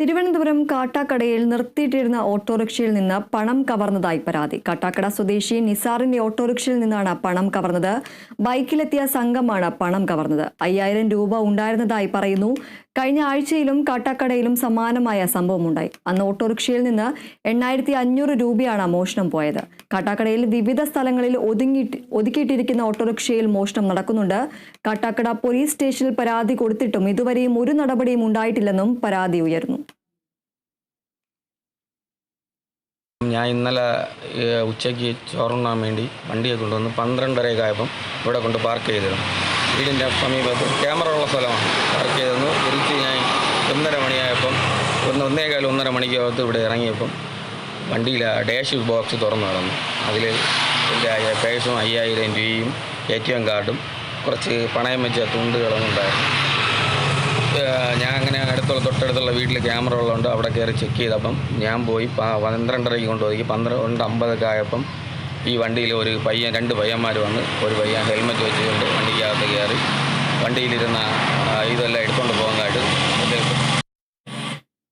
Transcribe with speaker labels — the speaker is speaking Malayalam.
Speaker 1: തിരുവനന്തപുരം കാട്ടാക്കടയിൽ നിർത്തിയിട്ടിരുന്ന ഓട്ടോറിക്ഷയിൽ നിന്ന് പണം കവർന്നതായി പരാതി. കാട്ടാക്കട സ്വദേശി നിസാറിന്റെ ഓട്ടോറിക്ഷയിൽ നിന്നാണ് പണം കവർന്നത്. ബൈക്കിലെത്തിയ സംഘമാണ് പണം കവർന്നത്. അയ്യായിരം രൂപ ഉണ്ടായിരുന്നതായി പറയുന്നു. കഴിഞ്ഞ ആഴ്ചയിലും കാട്ടാക്കടയിലും സമാനമായ സംഭവമുണ്ടായി. അന്ന് ഓട്ടോറിക്ഷയിൽ നിന്ന് എണ്ണായിരത്തി അഞ്ഞൂറ് രൂപയാണ് മോഷണം പോയത്. കാട്ടാക്കടയിൽ വിവിധ സ്ഥലങ്ങളിൽ ഒതുങ്ങി ഒതുക്കിയിട്ടിരിക്കുന്ന ഓട്ടോറിക്ഷയിൽ മോഷണം നടക്കുന്നുണ്ട്. കാട്ടാക്കട പോലീസ് സ്റ്റേഷനിൽ പരാതി കൊടുത്തിട്ടും ഇതുവരെയും ഒരു നടപടിയും ഉണ്ടായിട്ടില്ലെന്നും പരാതി ഉയർന്നു.
Speaker 2: ഞാൻ ഇന്നലെ ഉച്ചയ്ക്ക് ചോറുണ്ണാൻ വേണ്ടി വണ്ടിയെ കൊണ്ടുവന്ന് പന്ത്രണ്ടരയൊക്കെ ആയപ്പം ഇവിടെ കൊണ്ട് പാർക്ക് ചെയ്തിരുന്നു. വീടിന്റെ സമീപത്ത് ക്യാമറ ഉള്ള സ്ഥലമാണ്. പാർക്ക് ചെയ്തെന്ന് തിരിച്ച് ഞാൻ ഒന്നര മണിയായപ്പം ഒന്ന് ഒന്നേകാൽ ഒന്നര മണിക്കകത്ത് ഇവിടെ ഇറങ്ങിയപ്പം വണ്ടിയിലെ ഡാഷ് ബോക്സ് തുറന്നു നടന്നു. അതിൽ എന്റെ പേഴ്സും അയ്യായിരം രൂപയും എ ടി എം കാർഡും കുറച്ച് പണയം വെച്ച തുണ്ടുകളും ഉണ്ടായിരുന്നു. ഞാൻ അങ്ങനെ അടുത്തുള്ള തൊട്ടടുത്തുള്ള വീട്ടിൽ ക്യാമറ ഉള്ളതുകൊണ്ട് അവിടെ കയറി ചെക്ക് ചെയ്തപ്പം ഞാൻ പോയി പന്ത്രണ്ടരയ്ക്ക് കൊണ്ടുപോയി. പന്ത്രണ്ട് അമ്പതൊക്കെ ആയപ്പം ഈ വണ്ടിയിൽ ഒരു പയ്യൻ രണ്ട് പയ്യന്മാർ വന്ന് ഒരു പയ്യൻ ഹെൽമെറ്റ് വെച്ചുകൊണ്ട് വണ്ടിക്കകത്ത് കയറി വണ്ടിയിലിരുന്ന ഇതെല്ലാം എടുത്തുകൊണ്ട് പോകുന്നതായിട്ട് എന്റെ